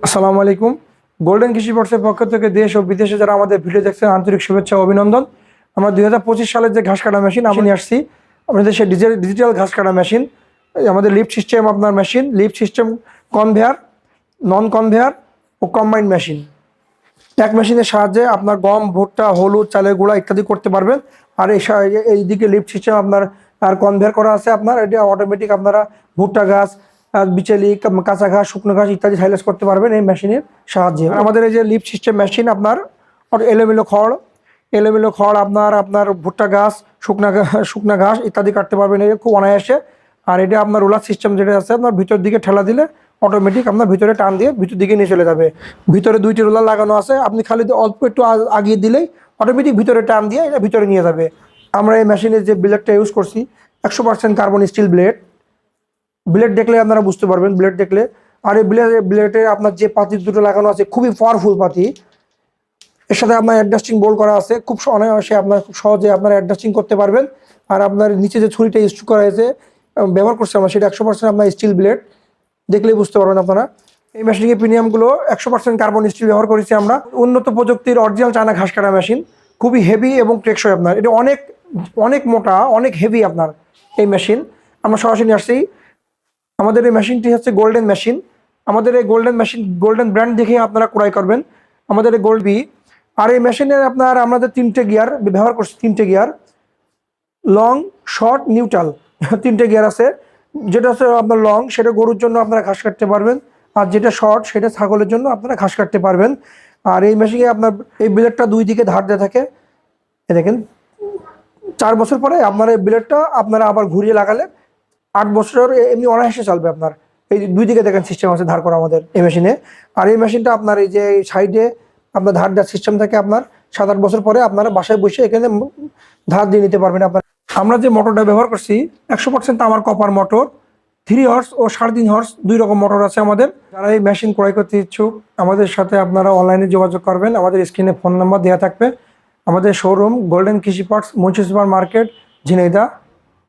আসসালামু আলাইকুম। গোল্ডেন কৃষি বর্ষের পক্ষ থেকে দেশ ও বিদেশে যারা আমাদের ভিডিও দেখছেন, আন্তরিক শুভেচ্ছা অভিনন্দন। আমরা দুই হাজার পঁচিশ সালের যে ঘাস কাটা মেশিন আমি আসছি। আমাদের সেই ডিজিটাল ঘাস কাটা মেশিন আমাদের লিফট সিস্টেম আপনার machine, lift system conveyor, non conveyor ও কম্বাইন্ড মেশিন। এক মেশিনের সাহায্যে আপনার গম, ভুট্টা, হলুদ, চালের গুঁড়া ইত্যাদি করতে পারবেন। আর এই সা- এইদিকে লিফট সিস্টেম আপনার, আর কনভেয়ার করা আছে আপনার, এটা অটোমেটিক আপনারা ভুট্টা আর বিচেলি কাঁচা ঘাস, শুকনো ঘাস ইত্যাদি সাইলেস করতে পারবেন এই মেশিনের সাহায্যে। আমাদের এই যে লিফট সিস্টেম মেশিন আপনার এলোমেলো খড় এলোমেলো খড়, আপনার আপনার ভুট্টা গাছ শুকনা শুকনা ঘাস ইত্যাদি কাটতে পারবেন। এই খুব অনায়াসে। আর এটা আপনার রোলার সিস্টেম যেটা আছে, আপনার ভিতর দিকে ঠেলা দিলে অটোমেটিক আপনার ভিতরে টান দিয়ে ভিতর দিকে নিয়ে চলে যাবে। ভিতরে দুইটি রোলার লাগানো আছে, আপনি খালি অল্প একটু আগিয়ে দিলেই অটোমেটিক ভিতরে টান দিয়ে এটা ভিতরে নিয়ে যাবে। আমরা এই মেশিনের যে ব্লেডটা ইউজ করছি, একশো percent carbon steel blade blade দেখলে আপনারা বুঝতে পারবেন ব্লেড দেখলে। আর এই ব্লেড ব্লেডে আপনার যে পাতি দুটো লাগানো আছে, খুবই পাওয়ারফুল পাতি। এর সাথে আপনার অ্যাডজাস্টিং বোল করা আছে। খুব অনায়াসে আপনার খুব সহজে আপনার অ্যাডজাস্টিং করতে পারবেন। আর আপনার নিচে যে ছুরিটা ইউজ করা হয়েছে ব্যবহার করছে আমরা, সেটা একশো পার্সেন্ট আপনার স্টিল ব্লেড দেখলেই বুঝতে পারবেন আপনারা। এই মেশিনের প্রিমিয়ামগুলো একশো পার্সেন্ট কার্বন স্টিল ব্যবহার করেছি আমরা। উন্নত প্রযুক্তির অরিজিনাল চায়না ঘাস কাটা মেশিন খুবই হেভি এবং টেকসই আপনার। এটা অনেক অনেক মোটা, অনেক হেভি আপনার এই মেশিন আমরা সরাসরি আসছি। আমাদের এই মেশিনটি হচ্ছে গোল্ডেন মেশিন আমাদের এই গোল্ডেন মেশিন গোল্ডেন ব্র্যান্ড দেখে আপনারা ক্রয় করবেন। আমাদের এই গোল্ড বি আর এই মেশিনের আপনার আমাদের তিনটে গিয়ার ব্যবহার করছি তিনটে গিয়ার লং শর্ট নিউট্রাল তিনটে গিয়ার আছে। যেটা হচ্ছে আপনার লং সেটা গরুর জন্য আপনারা ঘাস কাটতে পারবেন। আর যেটা শর্ট সেটা ছাগলের জন্য আপনারা ঘাস কাটতে পারবেন। আর এই মেশিনে আপনার এই ব্লেডটা দুই দিকে ধার দিয়ে থাকে। এ দেখেন, চার বছর পরে আপনার এই ব্লেডটা আপনারা আবার ঘুরিয়ে লাগালে আট বছর এমনি অনায়াসে চলবে আপনার। এই দুই দিকে দেখেন সিস্টেম আছে ধার করা আমাদের এই মেশিনে আর এই মেশিনটা আপনার এই যে সাইডে আপনার ধার দেওয়ার সিস্টেম থাকে আপনার সাত আট বছর পরে আপনারা বাসায় বসে এখানে ধার দিয়ে নিতে পারবেন আপনার। আমরা যে মোটরটা ব্যবহার করছি, একশো পার্সেন্ট আমার কপার মোটর থ্রি হর্স ও সাড়ে তিন হর্স দুই রকম মোটর আছে আমাদের। যারা এই মেশিন ক্রয় করতে ইচ্ছুক, আমাদের সাথে আপনারা অনলাইনে যোগাযোগ করবেন। আমাদের স্ক্রিনে ফোন নাম্বার দেওয়া থাকবে। আমাদের showroom golden Krishi parts Munshi super market Jhenaidah